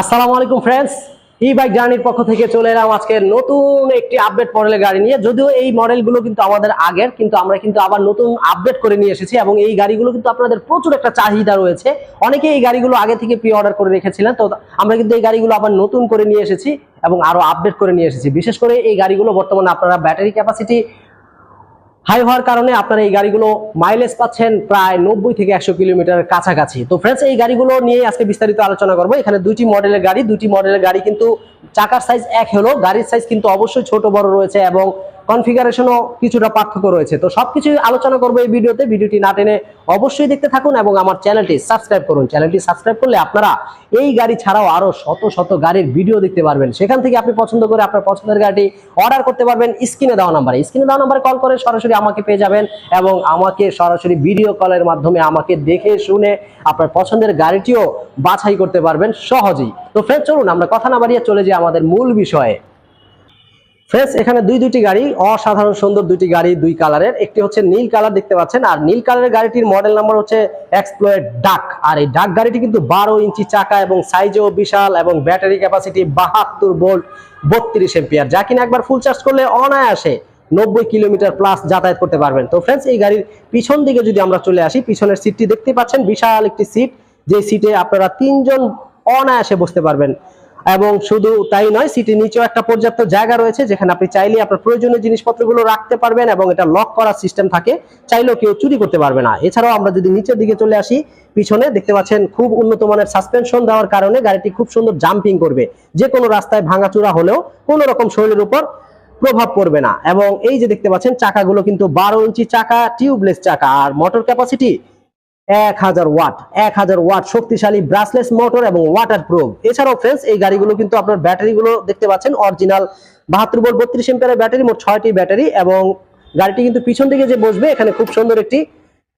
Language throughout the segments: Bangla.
আসসালামু আলাইকুম ফ্রেন্ডস ই বাইক জার্নির পক্ষ থেকে চলে এলাম আজকে নতুন একটি আপডেট মডেলের গাড়ি নিয়ে। যদিও এই মডেলগুলো কিন্তু আমাদের আগের, কিন্তু আমরা কিন্তু আবার নতুন আপডেট করে নিয়ে এসেছি এবং এই গাড়িগুলো কিন্তু আপনাদের প্রচুর একটা চাহিদা রয়েছে। অনেকে এই গাড়িগুলো আগে থেকে প্রি অর্ডার করে রেখেছিলেন, তো আমরা কিন্তু এই গাড়িগুলো আবার নতুন করে নিয়ে এসেছি এবং আরও আপডেট করে নিয়ে এসেছি। বিশেষ করে এই গাড়িগুলো বর্তমানে আপনারা ব্যাটারি ক্যাপাসিটি হাই হওয়ার কারণে আপনারা এই গাড়িগুলো মাইলেজ পাচ্ছেন প্রায় নব্বই থেকে একশো কিলোমিটার কাছাকাছি। তো ফ্রেন্ডস এই গাড়িগুলো নিয়ে আজকে বিস্তারিত আলোচনা করব। এখানে দুইটি মডেলের গাড়ি, দুইটি মডেলের গাড়ি কিন্তু চাকার সাইজ এক হলো গাড়ির সাইজ কিন্তু অবশ্যই ছোট বড় রয়েছে এবং কনফিগারেশনও কিছুটা পার্থক্য রয়েছে। তো সবকিছু আলোচনা করব এই ভিডিওতে। ভিডিওটি না টেনে অবশ্যই দেখতে থাকুন এবং আমার চ্যানেলটি সাবস্ক্রাইব করুন। চ্যানেলটি সাবস্ক্রাইব করলে আপনারা এই গাড়ি ছাড়াও আরও শত শত গাড়ির ভিডিও দেখতে পারবেন। সেখান থেকে আপনি পছন্দ করে আপনার পছন্দের গাড়িটি অর্ডার করতে পারবেন। স্ক্রিনে দেওয়া নাম্বারে। স্ক্রিনে দেওয়া নাম্বারে কল করে সরাসরি আমাকে পেয়ে যাবেন এবং আমাকে সরাসরি ভিডিও কলের মাধ্যমে আমাকে দেখে শুনে আপনার পছন্দের গাড়িটিও বাছাই করতে পারবেন সহজেই। তো ফ্রেন্ড চলুন, আমরা কথা না বাড়িয়ে চলে যাই আমাদের মূল বিষয়ে। ফ্রেন্ডস এখানে দুই দুইটি গাড়ি, অসাধারণ সুন্দর দুইটি গাড়ি, দুই কালারের। একটি হচ্ছে নীল কালার দেখতে পাচ্ছেন, আর নীল কালারের গাড়িটির মডেল নাম্বার হচ্ছে এক্সপ্লোয়েড ডাক আর এই ডাক গাড়িটি কিন্তু বারো ইঞ্চি চাকা এবং সাইজও বিশাল এবং ব্যাটারি ক্যাপাসিটি বাহাত্তর ভোল্ট বত্রিশ এম্পিয়ার যা কিনা একবার ফুল চার্জ করলে অনায়াসে নব্বই কিলোমিটার প্লাস যাতায়াত করতে পারবেন। তো ফ্রেন্ডস এই গাড়ির পিছন দিকে যদি আমরা চলে আসি, পিছনের সিটটি দেখতে পাচ্ছেন, বিশাল একটি সিট যে সিটে আপনারা তিনজন অনায়াসে বসতে পারবেন। এবং শুধু তাই নয় সিটির নিচেও একটা পর্যাপ্ত জায়গা রয়েছে যেখানে আপনি চাইলে আপনার প্রয়োজনীয় জিনিসপত্রগুলো রাখতে পারবেন এবং এটা লক করার সিস্টেম থাকে। চাইলেও কেউ চুরি করতে পারবে না। এছাড়াও আমরা যদি নিচের দিকে চলে আসি, পিছনে দেখতে পাচ্ছেন খুব উন্নত মানের সাসপেনশন দেওয়ার কারণে গাড়িটি খুব সুন্দর জাম্পিং করবে। যে কোনো রাস্তায় ভাঙাচুরা হলেও কোনো রকম শরীরের উপর প্রভাব পড়বে না। এবং এই যে দেখতে পাচ্ছেন, চাকাগুলো কিন্তু বারো ইঞ্চি চাকা টিউবলেস চাকা। আর মোটর ক্যাপাসিটি এক হাজার ওয়াট, এক হাজার ওয়াট শক্তিশালী ব্রাসলেস মোটর এবং ওয়াটার প্রুফ এছাড়াও ফ্রেন্ডস এই গাড়িগুলো কিন্তু আপনার ব্যাটারিগুলো দেখতে পাচ্ছেন অরিজিনাল বাহাত্তর বল বত্রিশ এম্পিয়ারের ব্যাটারি মোট ছয়টি ব্যাটারি এবং গাড়িটি কিন্তু পিছন দিকে যে বসবে, এখানে খুব সুন্দর একটি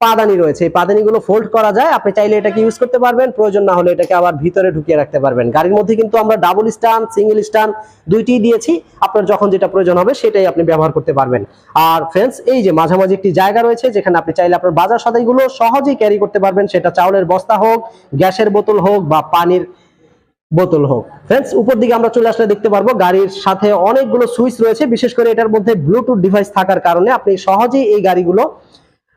পাদানি রয়েছে। এই পাদানিগুলো ফোল্ড করা যায়। আপনি চাইলে এটাকে ইউজ করতে পারবেন। প্রয়োজন না হলে এটাকে আবার ভিতরে ঢুকিয়ে রাখতে পারবেন। গাড়ির মধ্যে কিন্তু আমরা ডাবল স্টান সিঙ্গেল স্টান দুইটি দিয়েছি। আপনার যখন যেটা প্রয়োজন হবে সেটাই আপনি ব্যবহার করতে পারবেন। আর ফ্রেন্ডস এই যে মাঝামাঝি একটি জায়গা রয়েছে, যেখানে আপনি চাইলে আপনার বাজার সদাইগুলো সহজেই ক্যারি করতে পারবেন। সেটা চাউলের বস্তা হোক, গ্যাসের বোতল হোক বা পানির বোতল হোক। ফ্রেন্ডস উপর দিকে আমরা চলে আসলে দেখতে পারব, গাড়ির সাথে অনেকগুলো সুইচ রয়েছে। বিশেষ করে এটার মধ্যে ব্লুটুথ ডিভাইস থাকার কারণে আপনি সহজেই এই গাড়িগুলো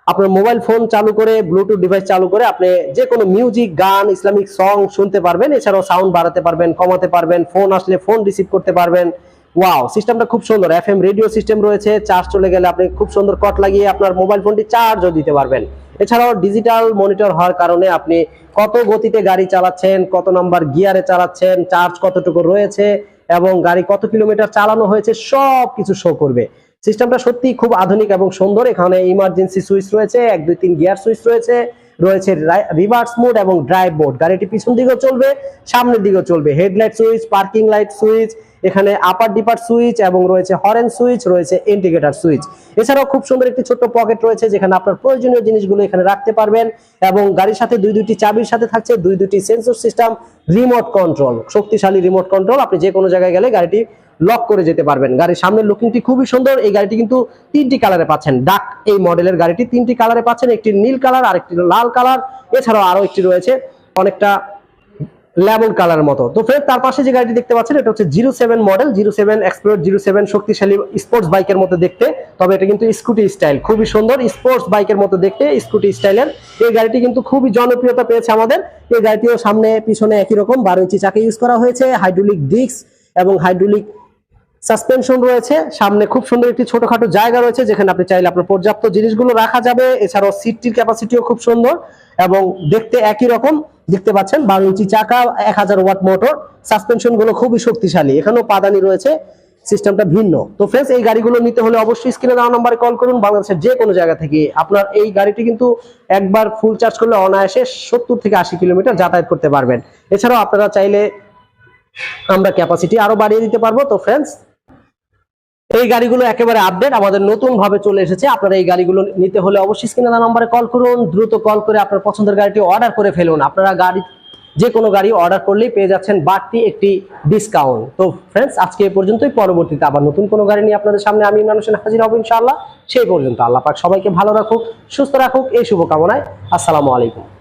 আপনার মোবাইল ফোন চালু করে ব্লুটুথ ডিভাইস চালু করে আপনি যে কোনো মিউজিক গান ইসলামিক সং শুনতে পারবেন। এছাড়াও সাউন্ড বাড়াতে পারবেন, কমাতে পারবেন ফোন আসলে ফোন রিসিভ করতে পারবেন। ওয়াও সিস্টেমটা খুব সুন্দর। এফএম রেডিও সিস্টেম রয়েছে চার্জ চলে গেলে আপনি খুব সুন্দর কট লাগিয়ে আপনার মোবাইল ফোনটি চার্জও দিতে পারবেন। এছাড়াও ডিজিটাল মনিটর হওয়ার কারণে আপনি কত গতিতে গাড়ি চালাচ্ছেন, কত নাম্বার গিয়ারে চালাচ্ছেন চার্জ কতটুকু রয়েছে এবং গাড়ি কত কিলোমিটার চালানো হয়েছে সব কিছু শো করবে। সিস্টেমটা সত্যি খুব আধুনিক এবং সুন্দর। এখানে ইমার্জেন্সি সুইচ রয়েছে, এক, দুই, তিন গিয়ার সুইচ রয়েছে রয়েছে রিভার্স মোড এবং ড্রাইভ মোড গাড়িটি পিছন দিকেও চলবে, সামনের দিকেও চলবে। Headlight switch parking light switch এখানে আপার ডিপার সুইচ এবং রয়েছে হরেন সুইচ রয়েছে ইন্ডিকেটর সুইচ এছাড়াও খুব সুন্দর একটি ছোট্ট পকেট রয়েছে, যেখানে আপনার প্রয়োজনীয় জিনিসগুলো এখানে রাখতে পারবেন এবং গাড়ির সাথে দুই দুটি চাবির সাথে থাকছে, দুই দুটি সেন্সর সিস্টেম রিমোট কন্ট্রোল শক্তিশালী রিমোট কন্ট্রোল আপনি যে কোনো জায়গায় গেলে গাড়িটি লক করে যেতে পারবেন। গাড়ির সামনের লুকিংটি খুবই সুন্দর। এই গাড়িটি কিন্তু তিনটি কালারে পাচ্ছেন। ডাক এই মডেলের গাড়িটি তিনটি কালারে পাচ্ছেন। একটি নীল কালার আর একটি লাল কালার এছাড়াও আরও একটি রয়েছে অনেকটা লেমন কালার মতো। তো ফের তার পাশে যে গাড়িটি দেখতে পাচ্ছেন, এটা হচ্ছে zero seven model zero seven explore zero seven শক্তিশালী স্পোর্টস বাইকের মতো দেখতে। তবে এটা কিন্তু স্কুটি স্টাইল খুবই সুন্দর স্পোর্টস বাইকের মতো দেখতে স্কুটি স্টাইলের এই গাড়িটি কিন্তু খুবই জনপ্রিয়তা পেয়েছে আমাদের। এই গাড়িটিও সামনে, পিছনে একই রকম, বারো ইঞ্চি চাকা ইউজ করা হয়েছে। হাইড্রোলিক ডিস্ক এবং হাইড্রোলিক সাসপেনশন রয়েছে, সামনে খুব সুন্দর একটি ছোটখাটো জায়গা রয়েছে, যেখানে আপনি চাইলে আপনার পর্যাপ্ত জিনিসগুলো রাখা যাবে। এছাড়াও সিটটির ক্যাপাসিটিও খুব সুন্দর এবং দেখতে একই রকম। দেখতে পাচ্ছেন, বারো ইঞ্চি চাকা, এক হাজার ওয়াট মোটর। সাসপেনশনগুলো খুবই শক্তিশালী। এখানেও পাদানি রয়েছে সিস্টেমটা ভিন্ন। তো ফ্রেন্ডস এই গাড়িগুলো নিতে হলে অবশ্যই স্ক্রিনে দেওয়া নাম্বারে কল করুন। বাংলাদেশের যে কোনো জায়গা থেকে আপনার এই গাড়িটি কিন্তু একবার ফুল চার্জ করলে অনায়াসে সত্তর থেকে আশি কিলোমিটার যাতায়াত করতে পারবেন। এছাড়াও আপনারা চাইলে আমরা ক্যাপাসিটি আরও বাড়িয়ে দিতে পারব। তো ফ্রেন্ডস এই গাড়িগুলো একেবারে আপডেট আমাদের নতুন ভাবে চলে এসেছে। আপনারা এই গাড়িগুলো নিতে হলে অবশ্যই স্ক্রিনে নম্বরে কল করুন, দ্রুত কল করে আপনার পছন্দের গাড়িটি অর্ডার করে ফেলুন। আপনারা গাড়ি যে কোনো গাড়ি অর্ডার করলেই পেয়ে যাচ্ছেন বাড়তি একটি ডিসকাউন্ট তো ফ্রেন্ডস আজকে এই পর্যন্তই। পরবর্তীতে আবার নতুন কোনো গাড়ি নিয়ে আপনাদের সামনে আমি হোসেন হাজির হব ইনশাআল্লাহ। সেই পর্যন্ত আল্লাহ পাক সবাইকে ভালো রাখুক, সুস্থ রাখুক, এই শুভকামনায়। আসসালামু আলাইকুম।